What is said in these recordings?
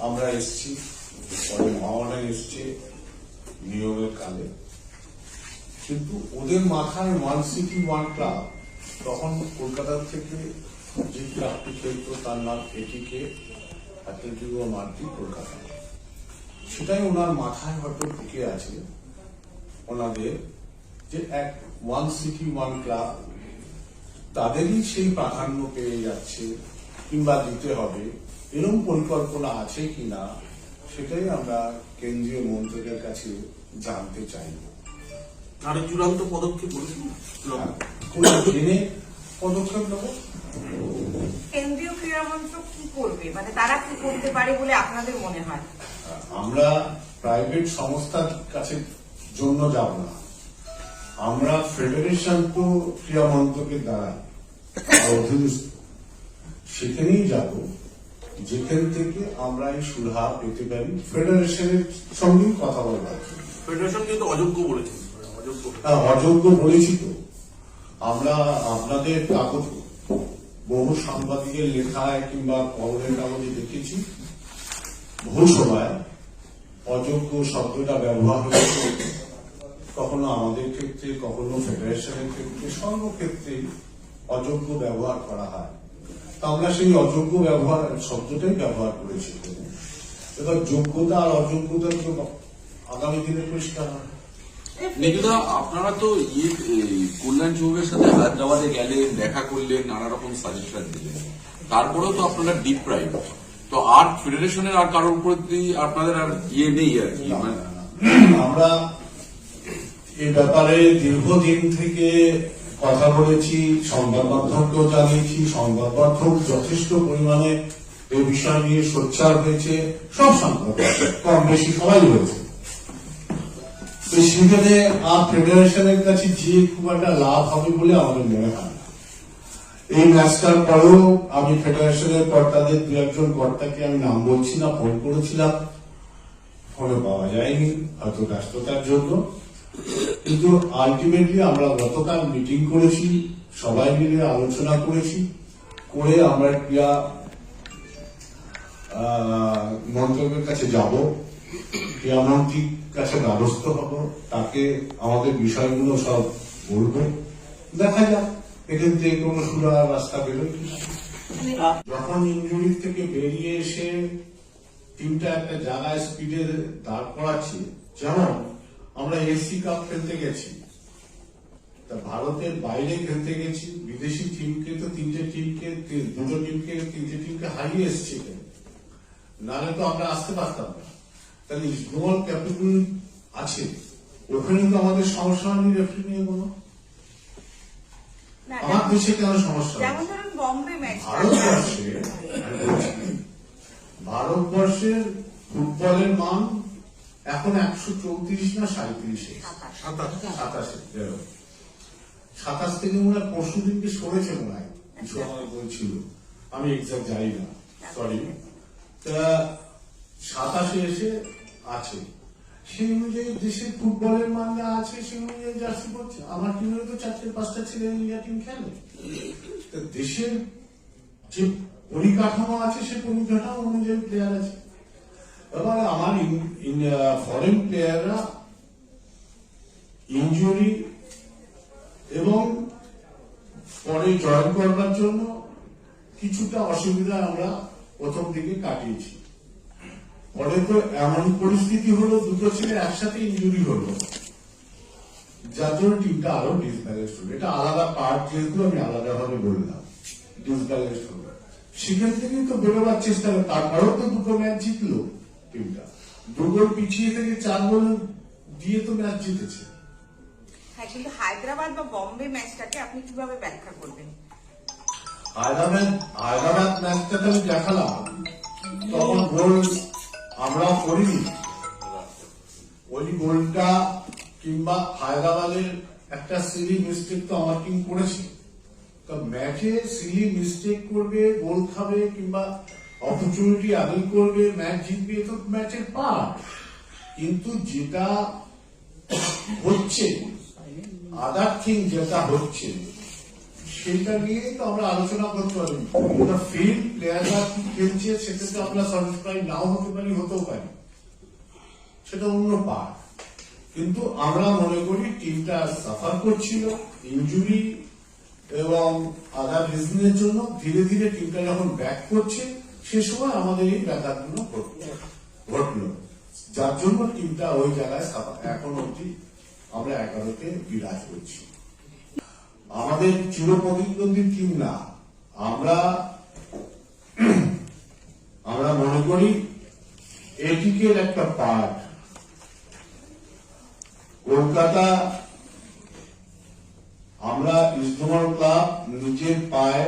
আমরা এসছি, পরে এসছে নিয়োগের কালে। কিন্তু ওদের মাথায় ওয়ান সিটি ওয়ান ক্লাব তখন কলকাতা থেকে যে ক্লাবটি খেলতো, তার নাম এটিকে অ্যাথলেটিকো মার্টি কলকাতা। সেটাই ওনার মাথায় হয়তো ঢুকে আছে, ওনাদের যে এক ওয়ান সিটি ওয়ান ক্লাব তাদেরই সেই প্রাধান্য পেয়ে যাচ্ছে, কিংবা দিতে হবে। এরকম পরিকল্পনা আছে কিনা সেটাই আমরা কেন্দ্রীয় মন্ত্রীদের কাছে জানতে চাইব। আর চূড়ান্ত পদক্ষেপ বলেছেন জেনে পদক্ষেপ নেব? কেন্দ্রীয় ক্রীড়া মন্ত্রক কি করবে? মানে তারা কি করতে পারে বলে আপনাদের মনে হয়? আমরা প্রাইভেট সংস্থার কাছে জন্য যাব না। আমরা ফেডারেশন তো ক্রীড়া মন্ত্রকের দ্বারা অধীনস্থ। সেখানেই যাব। যেখান থেকে আমরা এই সুরাহা পেতে পারি ফেডারেশনের সঙ্গেই কথা বলবার জন্য। ফেডারেশন কিন্তু অযোগ্য অযোগ্য। হ্যাঁ, অযোগ্য বলেছি তো। আমরা আপনাদের কাগজ বহু সাংবাদিকের লেখায় কিংবা খবরের কাগজে দেখেছি বহু সময় অযোগ্য শব্দটা ব্যবহার হয়েছে। কখনো আমাদের ক্ষেত্রে কখনো ফেডারেশনের ক্ষেত্রে সর্বক্ষেত্রেই অযোগ্য ব্যবহার করা হয়। আমরা সেই অযোগ্য ব্যবহার শব্দটাই ব্যবহার করেছি। এবার যোগ্যতা আর অযোগ্যতা তো আগামী দিনে পরিষ্কার হয় নিকিতা আপনারা তো ইয়ে কল্যাণ চৌবের সাথে হায়দ্রাবাদে গেলেন দেখা করলেন নানা রকম সাজেশন দিলেন। তারপরেও তো আপনারা ডিপ প্রাইভ তো আর ফেডারেশনের আর কারোর প্রতি আপনাদের আর ইয়ে নেই আর কি? মানে। আমরা এ ব্যাপারে দীর্ঘদিন থেকে কথা বলেছি, সংবাদ মাধ্যমকেও জানিয়েছি, সংবাদ মাধ্যম যথেষ্ট পরিমাণে এ বিষয় নিয়ে সোচ্চার হয়েছে, সব সংবাদ, কম বেশি সবাই হয়েছে তো সেখানে আর ফেডারেশনের কাছে যে খুব একটা লাভ হবে বলে আমাদের মনে হয় এই ম্যাচটার পরেও আমি ফেডারেশনের কর্তাদের দু একজন কর্তাকে আমি নাম বলছি না, ফোন করেছিলাম। ফোনে পাওয়া যায়নি, হয়তো ব্যস্ততার জন্য। কিন্তু আলটিমেটলি আমরা গতকাল মিটিং করেছি, সবাই মিলে আলোচনা করেছি, করে আমরা ক্রিয়া মন্ত্রকের কাছে যাব ক্রিয়ামন্ত্রীর কাছে দ্বারস্থ হব, তাকে আমাদের বিষয়গুলো সব বলব দেখা যাক, এখান থেকে কোনো সুরার রাস্তা বেরোয়। যখন ইঞ্জুরি থেকে বেরিয়ে এসে টিমটা একটা জায়গায় স্পিডে দাঁড় করাচ্ছে যেমন আমরা এসি কাপ খেলতে গেছি। তা ভারতের বাইরে খেলতে গেছি। বিদেশি টিমকে তো তিনটে টিমকে দুটো টিমকে তিনটে টিমকে হারিয়ে এসছি নাহলে তো আমরা আসতে পারতাম না। তাহলে ইস্টবেঙ্গল ক্যাপিটাল আছে। ওখানে তো আমাদের সমস্যা হয়নি রেফারি নিয়ে কোনো? আমার দেশে কেন সমস্যা ভারতবর্ষে ভারতবর্ষের ফুটবলের মান এখন একশো চৌত্রিশ না সাঁত্রিশে সাতাশ। সাতাশে। থেকে মনে হয় পরশু দিনকে সরেছে মনে হয়। কিছু আমাকে বলছিল। আমি এক্সাক্ট জানি না। সরি তা সাতাশে এসে আছে। সেই অনুযায়ী দেশের ফুটবলের মান যা আছে সেই অনুযায়ী জার্সি করছে আমার টিমের তো চারটে পাঁচটা ছেলে ইন্ডিয়া টিম খেলে? তা দেশের যে পরিকাঠামো আছে সে পরিকাঠামো অনুযায়ী প্লেয়ার আছে। এবার আমার ফরেন প্লেয়াররা ইঞ্জুরি এবং পরে জয়েন করবার জন্য কিছুটা অসুবিধা আমরা প্রথম দিকে কাটিয়েছি। পরে তো এমন পরিস্থিতি হলো, দুটো ছেলে একসাথে ইঞ্জুরি হলো। যার জন্য টিমটা আরও ডিসব্যালেন্স হলো। এটা আলাদা পার্ট যেহেতু আমি আলাদাভাবে বললাম ডিসব্যালেন্স হলো। সেখান থেকেই তো বেরোবার চেষ্টা তারপরেও তো দুটো ম্যাচ জিতলো। টিমটা। দু গোল পিছিয়ে থেকে চার গোল দিয়ে তো ম্যাচ জিতেছে। হ্যাঁ কিন্তু হায়দ্রাবাদ বা বম্বে ম্যাচটাকে আপনি কীভাবে ব্যাখ্যা করবেন? হায়দ্রাবাদ হায়দ্রাবাদ ম্যাচটা তো আমি দেখালাম। তখন গোল আমরা করিনি। ওই গোলটা কিংবা হায়দ্রাবাদের একটা সিলি মিস্টেক তো আমার টিম করেছে। তো ম্যাচে সিলি মিস্টেক করবে গোল খাবে কিংবা অপরচুনিটি আদল করবে ম্যাচ জিতবে তো ম্যাচের পার্ট কিন্তু যেটা হচ্ছে আদার থিং যেটা হচ্ছে সেইটা নিয়েই তো আমরা আলোচনা করতে পারি। ফিল্ড প্লেয়াররা কি খেলছে, সেটা তো আমরা স্যাটিসফাই নাও হতে পারি, হতেও পারি। সেটা অন্য পার্ট কিন্তু আমরা মনে করি টিমটা সাফার করছিল ইনজুরি এবং আদার রিজনের জন্য ধীরে ধীরে টিমটা যখন ব্যাক করছে সে সময় আমাদের এই ব্যাঘাতগুলো ঘটলো। যার জন্য টিমটা ওই জায়গায় এখন অব্দি আমরা এগারোতে বিরাজ করছি। আমাদের চিরপ্রতিদ্বন্দ্বী টিম না। আমরা আমরা মনে করি এটিকের একটা পার্ট কলকাতা, আমরা ইস্টবেঙ্গল ক্লাব নিজের পায়ে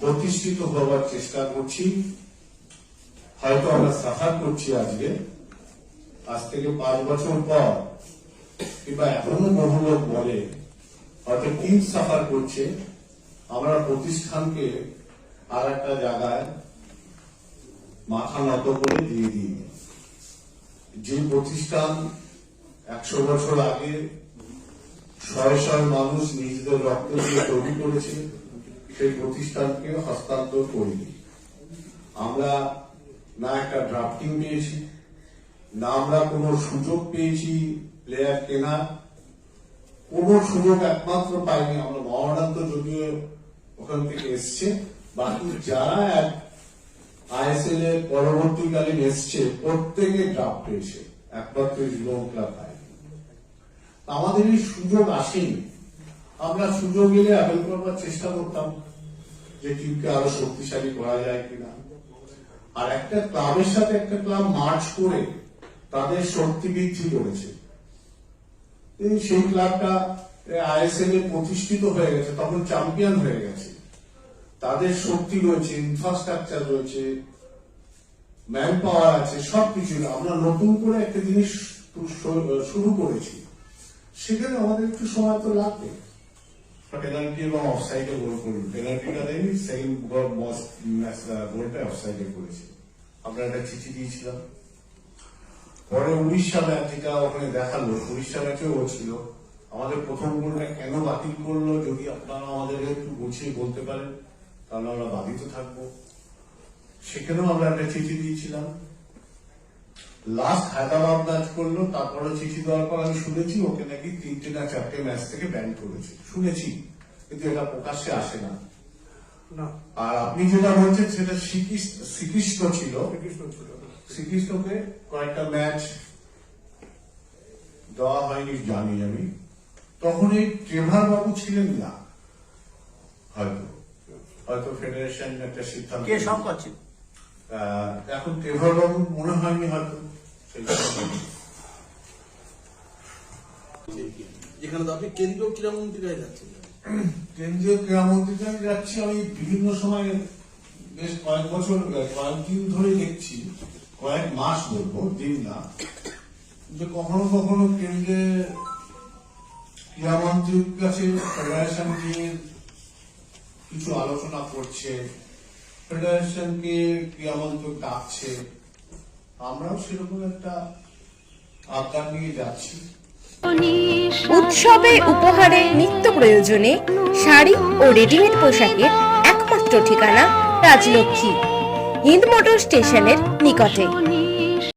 প্রতিষ্ঠিত হওয়ার চেষ্টা করছি। হয়তো আমরা সাফার করছি আজকে। আজ থেকে পাঁচ বছর পর, কিংবা এখনও বহু লোক বলে, হয়তো টিম সাফার করছে। আমরা প্রতিষ্ঠানকে আর একটা জায়গায় মাথা নত করে দিয়ে দিই। যে প্রতিষ্ঠান একশো বছর আগে শয়ে শয়ে মানুষ নিজেদের রক্ত দিয়ে তৈরি করেছে সেই প্রতিষ্ঠানকে হস্তান্তর করিনি। আমরা না একটা ড্রাফটিং পেয়েছি, না আমরা কোনো সুযোগ পেয়েছি প্লেয়ার কেনার। কোনো সুযোগ একমাত্র পাইনি, আমরা মহারান্ত যদিও ওখান থেকে এসছে। বাকি যারা আইএসএল এর পরবর্তীকালীন এসছে, প্রত্যেকে ড্রাফট পেয়েছে, একমাত্র যুবক ক্লাব পায়নি আমাদের এই সুযোগ আসেনি। আমরা সুযোগ এলে আবেদন করবার চেষ্টা করতাম। যে টিমকে আরও শক্তিশালী করা যায় কিনা। আর একটা ক্লাবের সাথে একটা ক্লাব মার্চ করে তাদের শক্তি বৃদ্ধি করেছে। সেই ক্লাবটা আইএসএল এ প্রতিষ্ঠিত হয়ে গেছে, তখন চ্যাম্পিয়ন হয়ে গেছে। তাদের শক্তি রয়েছে ইনফ্রাস্ট্রাকচার রয়েছে ম্যান পাওয়ার আছে, সবকিছু আমরা নতুন করে একটা জিনিস শুরু করেছি। সেখানে আমাদের একটু সময় তো লাগবে। পেনাল্টি এবং অফসাইডে গোল করুন পেনাল্টিটা দেয়নি সেকেন্ড গোলটা অফসাইডে করেছে। আমরা একটা চিঠি দিয়েছিলাম। পরে উড়িষ্যা ম্যাচ যেটা ওখানে দেখাল, উড়িষ্যা ম্যাচেও ও ছিল। আমাদের প্রথম গোলটা কেন বাতিল করল যদি আপনারা আমাদের একটু গুছিয়ে বলতে পারেন, তাহলে আমরা বাধিত থাকব। সেখানেও আমরা একটা চিঠি দিয়েছিলাম। লাস্ট হায়দ্রাবাদ ম্যাচ করল তারপরে চিঠি দেওয়ার পর আমি শুনেছি ওকে নাকি তিনটে না চারটে ম্যাচ থেকে ব্যান করেছে। শুনেছি কিন্তু এটা প্রকাশ্যে আসে না। না। আর আপনি যেটা বলছেন সেটা শ্রীকৃষ্ণ শ্রীকৃষ্ণ ছিল। শ্রীকৃষ্ণ ছিল। শ্রীকৃষ্ণকে কয়েকটা ম্যাচ দেওয়া হয়নি জানি আমি। তখন এই ট্রেভার বাবু ছিলেন না হয়তো। হয়তো ফেডারেশন একটা সিদ্ধান্ত কে সম্পদ ছিল আহ, এখন ট্রেভার বাবু মনে হয়নি হয়তো। যেখানে তো আপনি কেন্দ্রীয় ক্রীড়ামন্ত্রীরাই যাচ্ছেন। কেন্দ্রীয় ক্রীড়ামন্ত্রীতে যাচ্ছি। আমি বিভিন্ন সময় বেশ কয়েক বছর কয়েকদিন ধরে দেখছি কয়েক মাস বলব দিন না যে কখনো কখনো কেন্দ্রে ক্রীড়ামন্ত্রীর কাছে ফেডারেশন নিয়ে কিছু আলোচনা করছে। ফেডারেশনকে ডাকছে, আমরাও সেরকম একটা আকার নিয়ে যাচ্ছি। উৎসবে উপহারে নিত্য প্রয়োজনে শাড়ি ও রেডিমেড পোশাকের একমাত্র ঠিকানা রাজলক্ষ্মী, হিন্দ মোটর স্টেশনের নিকটে।